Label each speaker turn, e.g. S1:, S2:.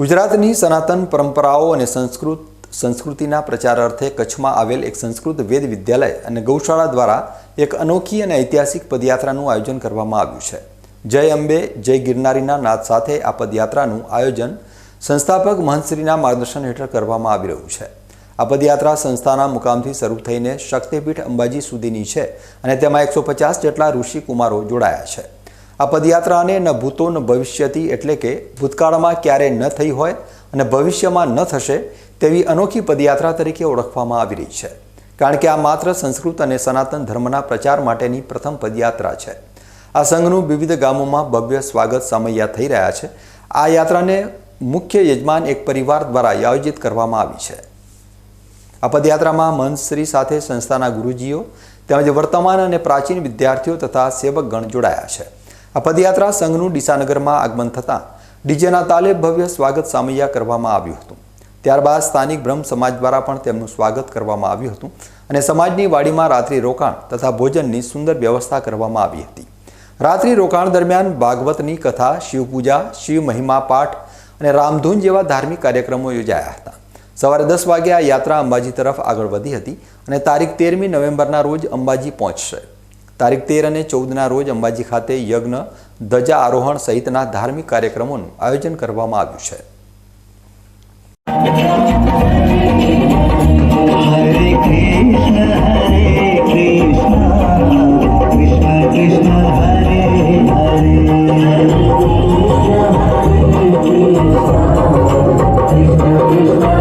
S1: ગુજરાતની સનાતન પરંપરાઓ અને સંસ્કૃત, સંસ્કૃતિના પ્રચાર અર્થે કચ્છમાં આવેલ એક સંસ્કૃત વેદ વિદ્યાલય અને ગૌશાળા દ્વારા એક અનોખી અને ઐતિહાસિક પદયાત્રાનું આયોજન કરવામાં આવ્યું છે. જય અંબે, જય ગિરનારીના નાદ સાથે આ પદયાત્રાનું આયોજન સંસ્થાપક મહંતશ્રીના માર્ગદર્શન હેઠળ કરવામાં આવી રહ્યું છે. આ પદયાત્રા સંસ્થાના મુકામથી શરૂ થઈને શક્તિપીઠ અંબાજી સુધીની છે અને તેમાં એકસો પચાસ જેટલા ઋષિ કુમારો જોડાયા છે. આ પદયાત્રાને ન ભૂતો ન ભવિષ્યથી એટલે કે ભૂતકાળમાં ક્યારેય ન થઈ હોય અને ભવિષ્યમાં ન થશે તેવી અનોખી પદયાત્રા તરીકે ઓળખવામાં આવી રહી છે. કારણ કે આ માત્ર સંસ્કૃત અને સનાતન ધર્મના પ્રચાર માટેની પ્રથમ પદયાત્રા છે. આ સંઘનું વિવિધ ગામોમાં ભવ્ય સ્વાગત સામૈયા થઈ રહ્યા છે. આ યાત્રાને મુખ્ય યજમાન એક પરિવાર દ્વારા આયોજિત કરવામાં આવી છે. આ પદયાત્રામાં મહંતશ્રી સાથે સંસ્થાના ગુરુજીઓ તેમજ વર્તમાન અને પ્રાચીન વિદ્યાર્થીઓ તથા સેવકગણ જોડાયા છે. આ પદયાત્રા સંઘનું ડીસાનગરમાં આગમન થતાં ડીજેના તાલે ભવ્ય સ્વાગત સામૈયા કરવામાં આવ્યું હતું. ત્યારબાદ સ્થાનિક બ્રહ્મ સમાજ દ્વારા પણ તેમનું સ્વાગત કરવામાં આવ્યું હતું અને સમાજની વાડીમાં રાત્રિ રોકાણ તથા ભોજનની સુંદર વ્યવસ્થા કરવામાં આવી હતી. રાત્રિ રોકાણ દરમિયાન ભાગવતની કથા, શિવપૂજા, શિવ મહિમા પાઠ અને રામધૂન જેવા ધાર્મિક કાર્યક્રમો યોજાયા હતા. સવારે દસ વાગે આ યાત્રા અંબાજી તરફ આગળ વધી હતી અને તારીખ તેરમી નવેમ્બરના રોજ અંબાજી પહોંચશે. તારીખ તેર અને ચૌદના રોજ અંબાજી ખાતે યજ્ઞ ધજા આરોહણ સહિતના ધાર્મિક કાર્યક્રમોનું આયોજન કરવામાં આવ્યું છે
S2: Thank you.